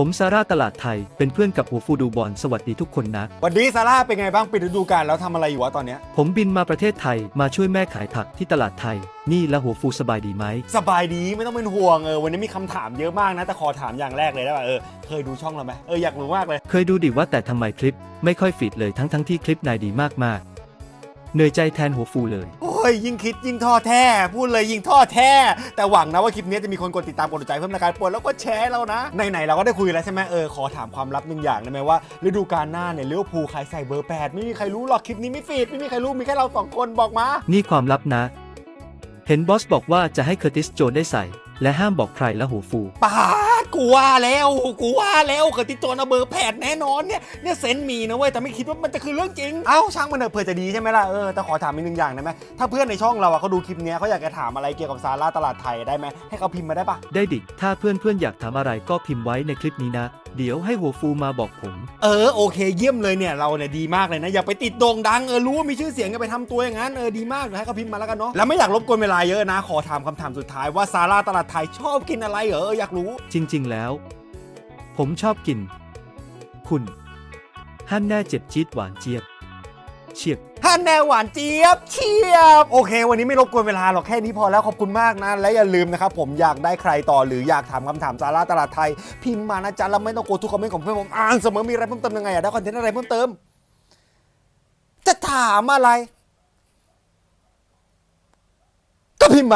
ผมซาร่าตลาดไทยเป็นเพื่อนกับหัวฟูดูบอลสวัสดีทุกคนนะ วันนี้ซาร่าเป็นไงบ้างปิดฤดูกาลแล้วทำอะไรอยู่วะตอนเนี้ยผมบินมาประเทศไทยมาช่วยแม่ขายผักที่ตลาดไทย นี่แล้วหัวฟูสบายดีไหม สบายดีไม่ต้องเป็นห่วงเออวันนี้มีคำถามเยอะมากนะ แต่ขอถามอย่างแรกเลยได้ป่ะเออเคยดูช่องเราไหมเอออยากรู้มากเลย เคยดูดิว่าแต่ทำไมคลิป ไม่ค่อยฟีดเลยทั้งทั้งๆที่คลิปนายดีมากๆเหนื่อยใจแทนหัวฟูเลยโอ้ ยยิ่งคิดยิ่งท้อแท้ พูดเลยยิ่งท้อแท้ แต่หวังนะว่าคลิปนี้จะมีคนกดติดตามกดถูกใจเพิ่มในการปวดแล้วก็แชร์แล้วนะไหนๆเราก็ได้คุยแล้วใช่ไหมเออขอถามความลับหนึ่งอย่างได้ไหมว่าฤดูกาลหน้าเนี่ยเลี้ยวภูลใครใส่เบอร์แปดไม่มีใครรู้หรอกคลิปนี้ไม่ฟีดไม่มีใครรู้มีแค่เราสองคนบอกมานี่ความลับนะ เห็นบอสบอกว่าจะให้เคอร์ติสโจนได้ใส่ และห้ามบอกใครและหัวฟูปาด กูว่าแล้วกูว่าแล้วเกิดติดตัวนะเบอร์แผดแน่นอนเนี่ยเนี่ยเซนส์มีนะเว้ยแต่ไม่คิดว่ามันจะคือเรื่องจริงเอ้าช่างมันเถอะเผื่อจะดีใช่ไหมล่ะเออแต่ขอถามอีกหนึ่งอย่างได้ไหมถ้าเพื่อนในช่องเราอะเขาดูคลิปเนี้ยเขาอยากจะถามอะไรเกี่ยวกับซาร่าตลาดไทยได้ไหมให้เขาพิมพ์มาได้ปะได้ดิ ถ้าเพื่อนๆ อยากถามอะไรก็พิมพ์ไว้ในคลิปนี้นะ เดี๋ยวให้หัวฟูมาบอกผม เออโอเคเยี่ยมเลยเนี่ยเราเนี่ยดีมากเลยนะอย่าไปติดโด่งดังเออรู้ว่ามีชื่อเสียงอย่าไปทำตัวอย่างนั้นเออดีมากเดี๋ยวให้เขาพิมพ์มาแล้วกันเนาะแล้วไม่อยากรบกวนเวลาเยอะนะ ขอถามคำถามสุดท้ายว่าซาร่าตลาดไทยชอบกินอะไรเหรอเอออยากรู้ จริง ๆ แล้ว ผมชอบกิน คุณฮั่นแน่เจ็บจี๊ดหวานเจี๊ยบ เฉียบ ท่านแนวหวานเจี๊ยบเชียบ โอเค วันนี้ไม่รบกวนเวลาหรอกแค่นี้พอแล้วขอบคุณมากนะ และอย่าลืมนะครับผมอยากได้ใครต่อหรืออยากถามคำถามสาระตลาดไทย พิมพ์มานะจ๊ะแล้วไม่ต้องกลัวทุกคอมเมนต์ของเพื่อนผมอ่านเสมอมีอะไรเพิ่มเติมยังไงอยากได้คอนเทนต์อะไรเพิ่มเติม จะถามอะไร ก็พิมพ์มา